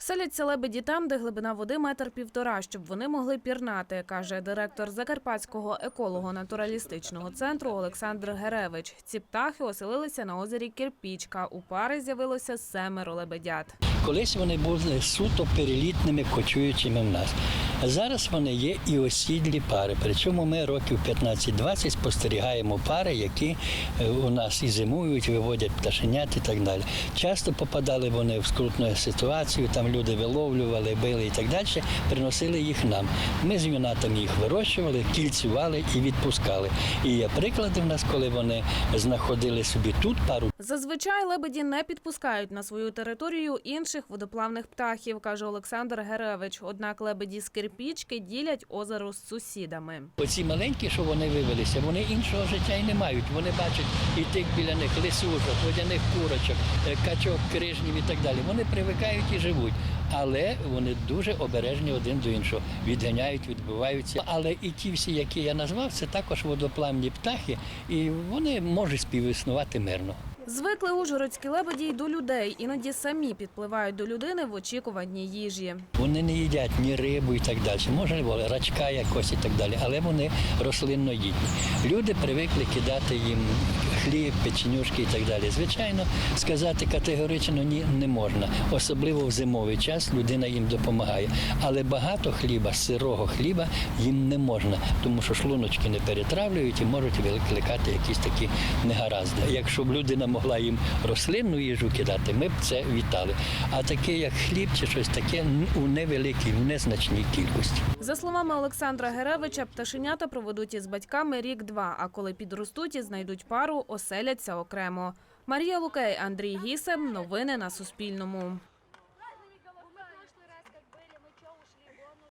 Селяться лебеді там, де глибина води метр півтора, щоб вони могли пірнати, каже директор Закарпатського еколого-натуралістичного центру Олександр Геревич. Ці птахи оселилися на озері Кирпічка. У пари з'явилося семеро лебедят. Колись вони були суто перелітними кочуючими в нас. А зараз вони є і осідлі пари. Причому ми років 15-20 спостерігаємо пари, які е, у нас і зимують, виводять пташенят і так далі. Часто попадали вони в скрутну ситуацію, там люди виловлювали, били і так далі, приносили їх нам. Ми з юнатами їх вирощували, кільцювали і відпускали. І є приклади в нас, коли вони знаходили собі тут пару. Зазвичай лебеді не підпускають на свою територію інших водоплавних птахів, каже Олександр Геревич. Однак лебеді з Кирпічки ділять озеро з сусідами. Оці маленькі, що вони вивелися, вони іншого життя і не мають. Вони бачать і тих біля них лисушок, водяних курочок, е, качок, крижнів і так далі. Вони привикають і живуть. Але вони дуже обережні один до іншого, відганяють, відбиваються. Але і ті всі, які я назвав, це також водоплавні птахи, і вони можуть співіснувати мирно. Звикли ужгородські лебеді й до людей, іноді самі підпливають до людини в очікуванні їжі. Вони не їдять ні рибу і так далі. Можливо, рачка якось і так далі, але вони рослинноїдні. Люди привикли кидати їм хліб, печенюшки і так далі. Звичайно, сказати категорично ні не можна. Особливо в зимовий час людина їм допомагає. Але багато хліба, сирого хліба їм не можна, тому що шлуночки не перетравлюють і можуть викликати якісь такі негаразди. Якщо б людина могла їм рослинну їжу кидати, ми б це вітали. А таке, як хліб чи щось таке, у невеликій, в незначній кількості. За словами Олександра Геревича, пташенята проведуть із батьками рік-два, а коли підростуть і знайдуть пару, оселяться окремо. Марія Лукей, Андрій Гісем. Новини на Суспільному.